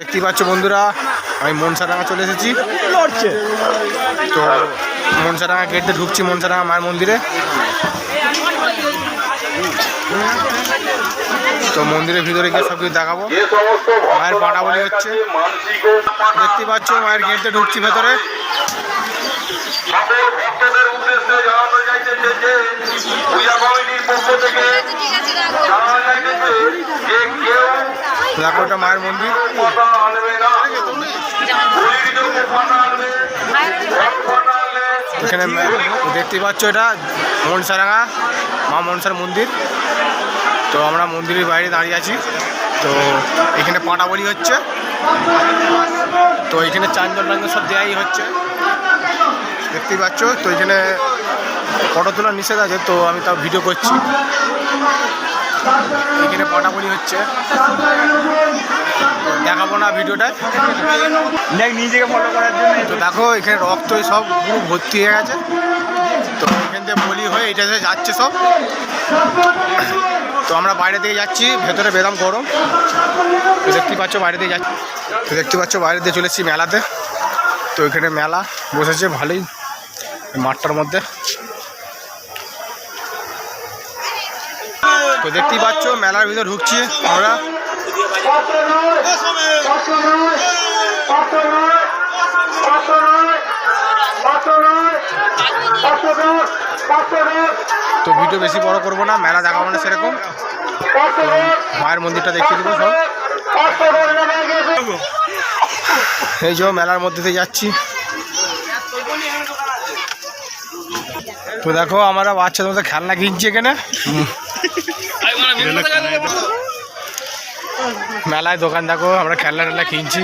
দেখতেই পাচ্ছ বন্ধুরা আমি মনসাডাঙ্গা চলে এসেছি। তো মনসাডাঙ্গা গেটে ঢুকছি মনসাডাঙ্গা মায়ের মন্দিরে। তো মন্দিরের ভিতরে গিয়ে সবকিছু দেখাবো। মায়ের পাটা মায়ের পাটাবলি হচ্ছে। দেখতে পাচ্ছ মায়ের গেটে ঢুকছি ভেতরে। দেখো মায়ের মন্দির। এখানে দেখতেই পাচ্ছ এটা মনসারাঙ্গা, মা মনসার মন্দির। তো আমরা মন্দিরের বাইরে দাঁড়িয়ে আছি। তো এখানে পাটা পাটাবলি হচ্ছে। তো এখানে চান্দন টান্দন সব দেয়াই হচ্ছে। দেখতেই পাচ্ছ, তো এখানে ফটো তোলার নিষেধ আছে, তো আমি তাও ভিডিও করছি। এখানে পাটাবলি হচ্ছে। দেখাবো না ভিডিওটায় নিজেকে ফলো করার জন্য তো দেখো এখানে রক্ত সব পুরো ভর্তি হয়ে গেছে। তো এখান থেকে বলি হয়ে এটাতে যাচ্ছে সব। তো আমরা বাইরে থেকে যাচ্ছি ভেতরে বেদাম গরম। তো দেখতে পাচ্ছ বাইরে দিয়ে যাচ্ছি। তো দেখতে পাচ্ছ বাইরে দিয়ে চলে এসেছি মেলাতে। তো এখানে মেলা বসেছে ভালোই মাঠটার মধ্যে। তো দেখতেই পাচ্ছ, মেলার ভিতরে ঢুকছি আমরা। তো ভিডিও বেশি বড় করব না, মেলা দেখাবো না সেরকম। মায়ের মন্দিরটা দেখিয়ে দেবো সব। এই যে মেলার মধ্যে দিয়ে যাচ্ছি। তো দেখো, আমরা বাচ্চাদের মধ্যে খেলনা কিনছি এখানে। মেলায় দোকান দেখো আমরা খেলনা টেলা কিনছি।